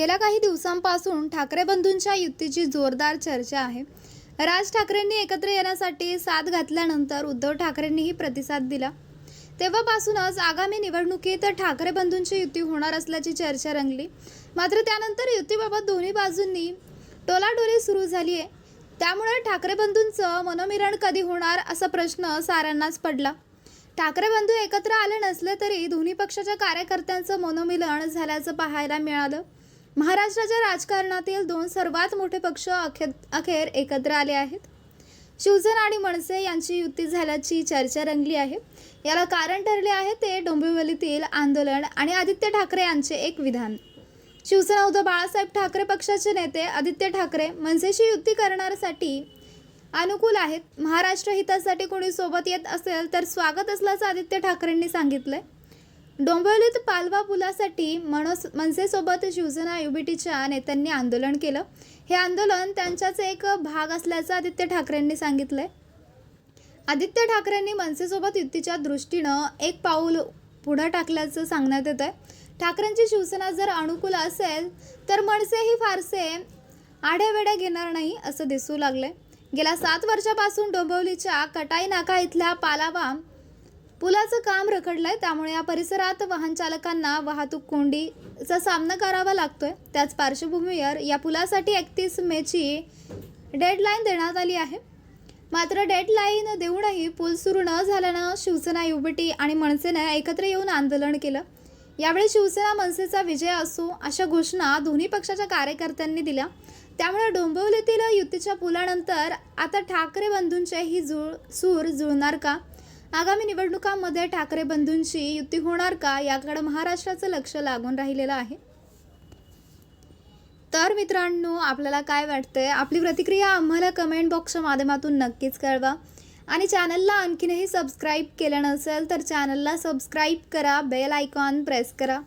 गेल्या काही दिवसांपासून ठाकरे बंधूंच्या युतीची जोरदार चर्चा आहे. राज ठाकरेंनी एकत्र येण्यासाठी साथ घातल्यानंतर उद्धव ठाकरेंनीही प्रतिसाद दिला. तेव्हापासूनच आगामी निवडणुकीत ठाकरे बंधूंची युती होणार असल्याची चर्चा रंगली. मात्र त्यानंतर युतीबाबत दोन्ही बाजूंनी टोलाटोली सुरू झाली आहे त्यामुळे ठाकरे बंधूंचं मनोमिलन कधी होणार असा प्रश्न साऱ्यांनाच पडला. ठाकरे बंधू एकत्र आले नसले तरी दोन्ही पक्षाच्या कार्यकर्त्यांचं मनोमिलन झाल्याचं पाहायला मिळालं. महाराष्ट्राच्या राजकारणातील दोन सर्वात मोठे पक्ष अखेर अखेर एकत्र आले आहेत. शिवसेना आणि मनसे यांची युती झाल्याची चर्चा रंगली आहे. याला कारण ठरले आहे ते डोंबिवलीतील आंदोलन आणि आदित्य ठाकरे यांचे एक विधान. शिवसेना उद्धव बाळासाहेब ठाकरे पक्षाचे नेते आदित्य ठाकरे मनसेशी युती करण्यासाठी अनुकूल आहेत. महाराष्ट्र हितासाठी कोणी सोबत येत असेल तर स्वागत असल्याचं आदित्य ठाकरेंनी सांगितलंय. डोंबिवलीत पालवा पुलासाठी मनस मनसेसोबत शिवसेना युबीटीच्या नेत्यांनी आंदोलन केलं. हे आंदोलन त्यांच्याच एक भाग असल्याचं आदित्य ठाकरेंनी सांगितलंय. आदित्य ठाकरेंनी मनसेसोबत युतीच्या दृष्टीनं एक पाऊल पुढं टाकल्याचं सांगण्यात येत आहे ठाकरेंची शिवसेना जर अनुकूल असेल तर मनसेही फारसे आढेवेढे घेणार नाही असं दिसू लागले गेल्या सात वर्षापासून डोंबिवलीच्या कटाई नाका इथल्या पालावा पुलाचं काम रखडलंय त्यामुळे या परिसरात वाहन चालकांना वाहतूक कोंडीचा सामना करावा लागतोय. त्याच पार्श्वभूमीवर या पुलासाठी एकतीस मेची डेडलाईन देण्यात आली आहे. मात्र डेडलाईन देऊनही पूल सुरू न झाल्यानं शिवसेना युबीटी आणि मनसेनं एकत्र येऊन आंदोलन केलं. यावेळी शिवसेना मनसेचा विजय असो अशा घोषणा दोन्ही पक्षाच्या कार्यकर्त्यांनी दिल्या. त्यामुळे डोंबिवलीतील युतीच्या पुलानंतर आता ठाकरे बंधूंचे ही जुळ सूर जुळणार का? आगामी निवडणुकांमध्ये ठाकरे बंधूंची युती होणार का याकडे महाराष्ट्राचं लक्ष लागून राहिलेलं आहे. तर मित्रांनो आपल्याला काय वाटतंय? आपली प्रतिक्रिया आम्हाला कमेंट बॉक्सच्या माध्यमातून नक्कीच कळवा. आणि चॅनलला आणखीनही सबस्क्राईब केलं नसेल तर चॅनलला सबस्क्राईब करा बेल आयकॉन प्रेस करा.